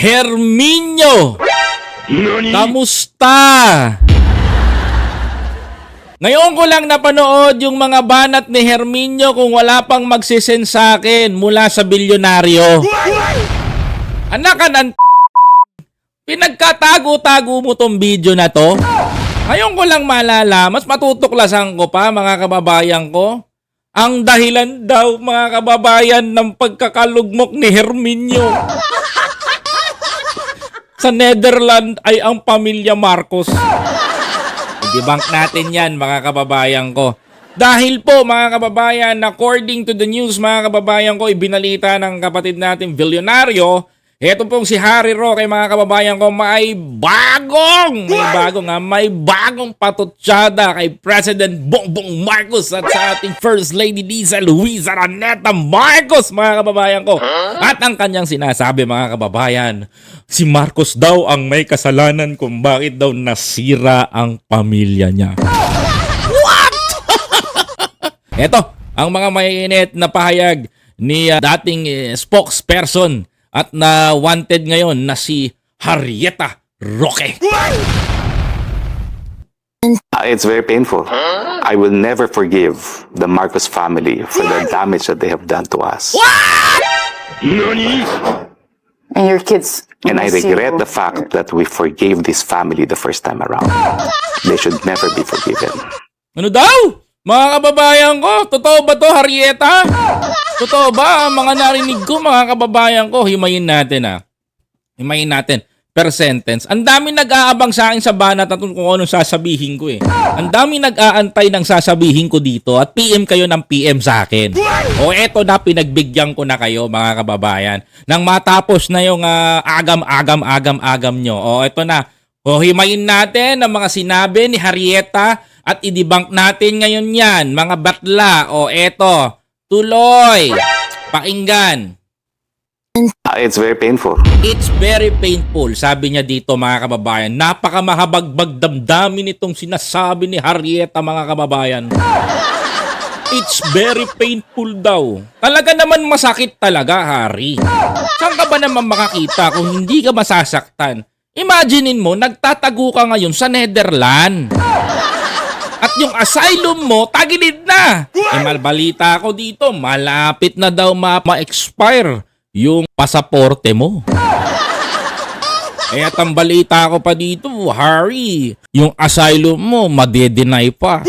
Herminio! Kamusta? Ngayon ko lang napanood yung mga banat ni Herminio kung wala pang magsisend sa akin mula sa bilyonaryo. Anak ka ng Pinagkatago-tago mo tong video na to? Ngayon ko lang malala, mas matutuklasan ko pa mga kababayan ko. Ang dahilan daw mga kababayan ng pagkakalugmok ni Herminio. Sa Netherlands ay ang pamilya Marcos. I-debunk natin yan mga kababayan ko. Dahil po mga kababayan, according to the news mga kababayan ko, ibinalita ng kapatid natin bilyonaryo, Ito pong si Harry Roque mga kababayan ko may bagong, may bagong nga, may bagong patutsada kay President Bongbong Marcos at sa ating First Lady Lisa Luisa Raneta Marcos mga kababayan ko. At ang kanyang sinasabi mga kababayan, si Marcos daw ang may kasalanan kung bakit daw nasira ang pamilya niya. Ito, ang mga mainit na pahayag ni uh, dating eh, spokesperson at na wanted ngayon na si Harrieta Roque. Uh, It's very painful. I will never forgive the Marcos family for the damage that they have done to us. And your kids. And I miss you. regret the fact that we forgave this family the first time around. They should never be forgiven. Ano daw? Mga kababayan ko, totoo ba to Harrieta? Totoo ba ang mga narinig ko mga kababayan ko? Himayin natin ah. Himayin natin per sentence. Ang dami nag-aabang sa akin sa banat at kung anong sasabihin ko eh. Ang dami nag-aantay ng sasabihin ko dito at PM kayo ng PM sa akin. O eto na, pinagbigyan ko na kayo mga kababayan. Nang matapos na yung ah, agam-agam-agam-agam nyo. O eto na, o himayin natin ang mga sinabi ni Harrieta at idibang natin ngayon yan, mga batla. O eto, tuloy, pakinggan. Uh, It's very painful. It's very painful, sabi niya dito mga kababayan. Napakamahabagbag damdamin itong sinasabi ni Harrieta mga kababayan. It's very painful daw. Talaga naman masakit talaga, Harry. Saan ka ba naman makakita kung hindi ka masasaktan? Imaginein mo, nagtatago ka ngayon sa Netherlands. At yung asylum mo, tagilid na. Eh, malbalita ako dito, malapit na daw ma- ma-expire yung pasaporte mo. Eh, at ang balita ko pa dito, Harry, yung asylum mo, madedenay pa.